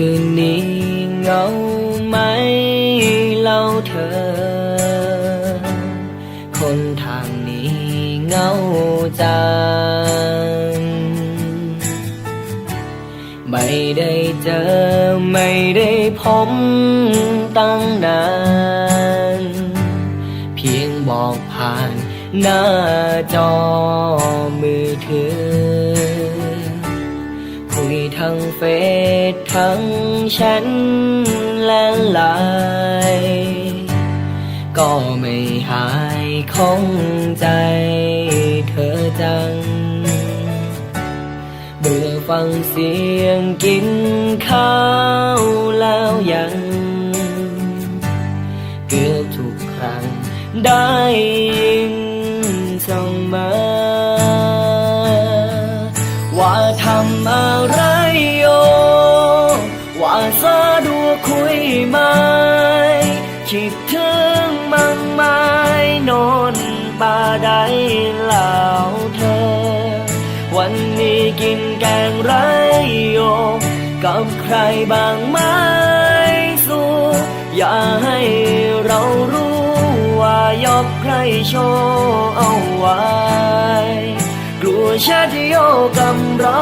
คืนนี้เงาไหมเล่าเธอ คนทางนี้เงาจัง ไม่ได้เจอไม่ได้พบตั้งนาน เพียงบอกผ่านหน้าจอมือถือ ทั้งเฟซทั้งแชทและไลน์ก็ไม่หายของใจเธอจัง เบื่อฟังเสียงกินข้าวแล้วยัง เกือบทุกครั้งได้ยินเสมอว่าทำอะไร คิดถึงมั่งไหมนอนป่าใดเล่าเธอ วันนี้กินแกงไรโยกับใครบางไหมสู้อย่าให้เรารู้ว่ายอบใครโชว์เอาไว้กลัวชาติโยกับเรา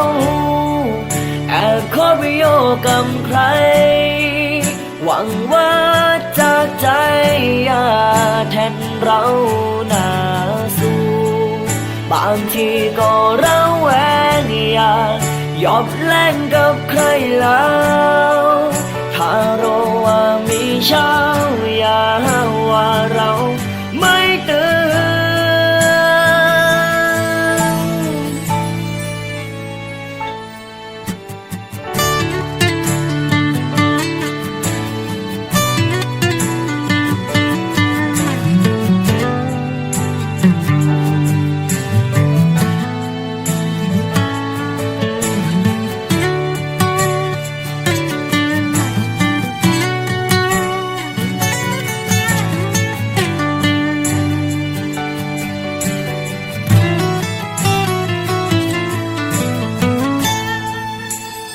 แอบขอไปโยกับใคร หวังว่าจากใจอย่าแทนเราหนาสู้บางทีก็เราแวงอยากยอบแลงกับใครแล้ว ถ้าเราว่ามีช้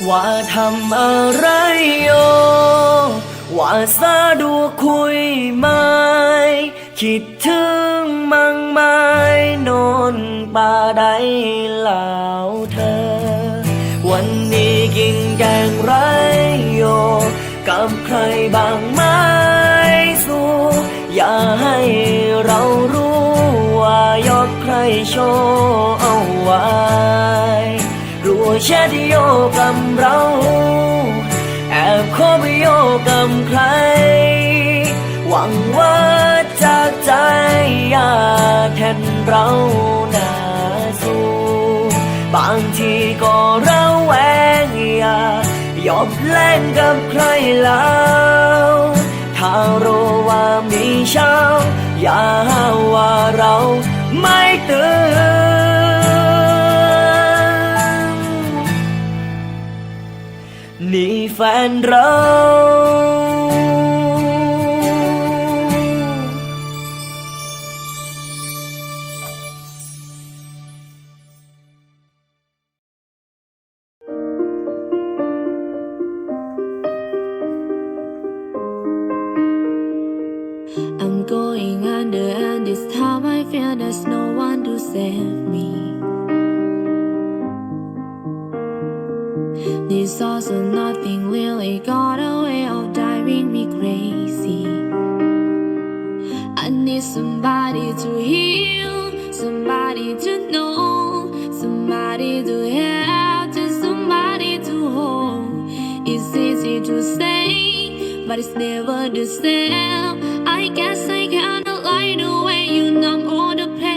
ว่าทำอะไรโยว่าสะดวกคุยไหมคิดถึงมั่งไหมนอนป่าใดเล่าเธอ วันนี้กินแกงไรโยกับใครบ้างไหมสู้ อย่าให้เรารู้ว่ายอดใครโชว์เอาไว้ แชทโยกับเรา แอบคบโยกับใคร หวังว่าจากใจอยากแทนเราหนาสู้บางทีก็เราแวงอยากยอมแล่งกับใครแล้ว แฟนเรา I'm going under, and this time I fear there's no one to save me. This also nothing really got a way of driving me crazy. I need somebody to heal, somebody to know, somebody to have, just somebody to hold. It's easy to say, but it's never the same. I guess I cannot lie the way you numb all the pain.